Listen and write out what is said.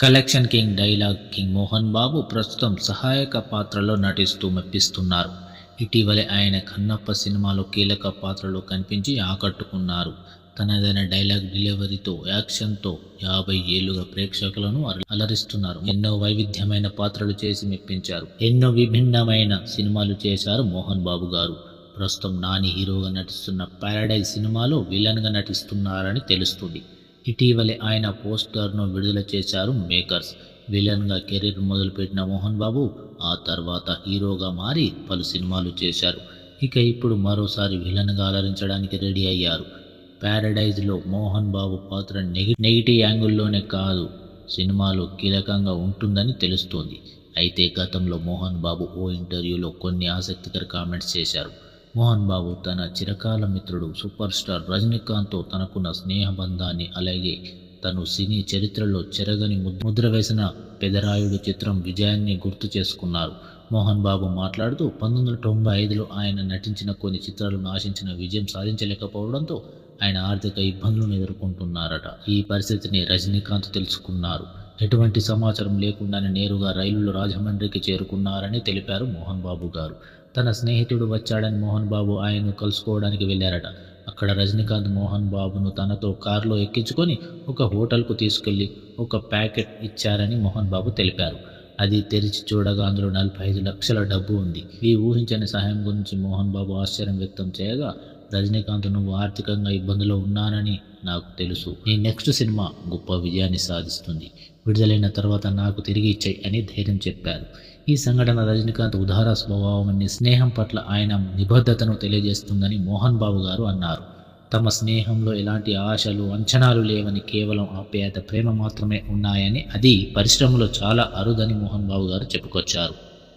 Collection king dialogue king Mohan Babu ప్రస్తుతం సహాయక పాత్రలో నటిస్తూ మెప్పిస్తున్నారు. ఇటీవలే ఆయన కన్నప్ప సినిమాలో కీలక పాత్రలో కనిపించి ఆకట్టుకున్నారు. తనదైన డైలాగ్ డెలివరీతో యాక్షన్తో యాభై ఏళ్ళుగా ప్రేక్షకులను అలరిస్తున్నారు. ఎన్నో వైవిధ్యమైన పాత్రలు చేసి మెప్పించారు. ఎన్నో విభిన్నమైన సినిమాలు చేశారు మోహన్ బాబు గారు. ప్రస్తుతం నాని హీరోగా నటిస్తున్న పారడైజ్ సినిమాలో విలన్గా నటిస్తున్నారని తెలుస్తుంది. ఇటీవలే ఆయన పోస్టర్ను విడుదల చేశారు మేకర్స్. విలన్గా కెరీర్ మొదలుపెట్టిన మోహన్ బాబు ఆ తర్వాత హీరోగా మారి పలు సినిమాలు చేశారు. ఇక ఇప్పుడు మరోసారి విలన్గా అలరించడానికి రెడీ అయ్యారు. ప్యారడైజ్లో మోహన్ బాబు పాత్ర నెగి నెగిటివ్ యాంగిల్లోనే కాదు సినిమాలో కీలకంగా ఉంటుందని తెలుస్తోంది. అయితే గతంలో మోహన్ బాబు ఓ ఇంటర్వ్యూలో కొన్ని ఆసక్తికర కామెంట్స్ చేశారు. మోహన్ బాబు తన చిరకాల మిత్రుడు సూపర్ స్టార్ రజనీకాంత్తో తనకున్న స్నేహబంధాన్ని అలాగే తను సినీ చరిత్రలో చెరగని ముద్ర వేసిన పెదరాయుడు చిత్రం విజయాన్ని గుర్తు చేసుకున్నారు. మోహన్ బాబు మాట్లాడుతూ పంతొమ్మిది వందల తొంభై ఐదులో ఆయన నటించిన కొన్ని చిత్రాలను ఆశించిన విజయం సాధించలేకపోవడంతో ఆయన ఆర్థిక ఇబ్బందులను ఎదుర్కొంటున్నారట. ఈ పరిస్థితిని రజనీకాంత్ తెలుసుకున్నారు. ఎటువంటి సమాచారం లేకుండానే నేరుగా రైలులో రాజమండ్రికి చేరుకున్నారని తెలిపారు మోహన్ బాబు గారు. తన స్నేహితుడు వచ్చాడని మోహన్ బాబు ఆయన్ను కలుసుకోవడానికి వెళ్ళారట. అక్కడ రజనీకాంత్ మోహన్ బాబును తనతో కారులో ఎక్కించుకొని ఒక హోటల్కు తీసుకెళ్ళి ఒక ప్యాకెట్ ఇచ్చారని మోహన్ బాబు తెలిపారు. అది తెరిచి చూడగా అందులో నలభై ఐదు లక్షల డబ్బు ఉంది. ఈ ఊహించని సహాయం గురించి మోహన్ బాబు ఆశ్చర్యం వ్యక్తం చేయగా రజనీకాంత్ నువ్వు ఆర్థికంగా ఇబ్బందిలో ఉన్నానని నాకు తెలుసు. నీ నెక్స్ట్ సినిమా గొప్ప విజయాన్ని సాధిస్తుంది. విడుదలైన తర్వాత నాకు తిరిగి ఇచ్చాయి అని ధైర్యం చెప్పారు. ఈ సంఘటన రజనీకాంత్ ఉదార స్వభావాన్ని స్నేహం పట్ల ఆయన నిబద్ధతను తెలియజేస్తుందని మోహన్ బాబు గారు అన్నారు. తమ స్నేహంలో ఎలాంటి ఆశలు అంచనాలు లేవని కేవలం ఆప్యాయత ప్రేమ మాత్రమే ఉన్నాయని అది పరిశ్రమలో చాలా అరుదని మోహన్ బాబు గారు చెప్పుకొచ్చారు.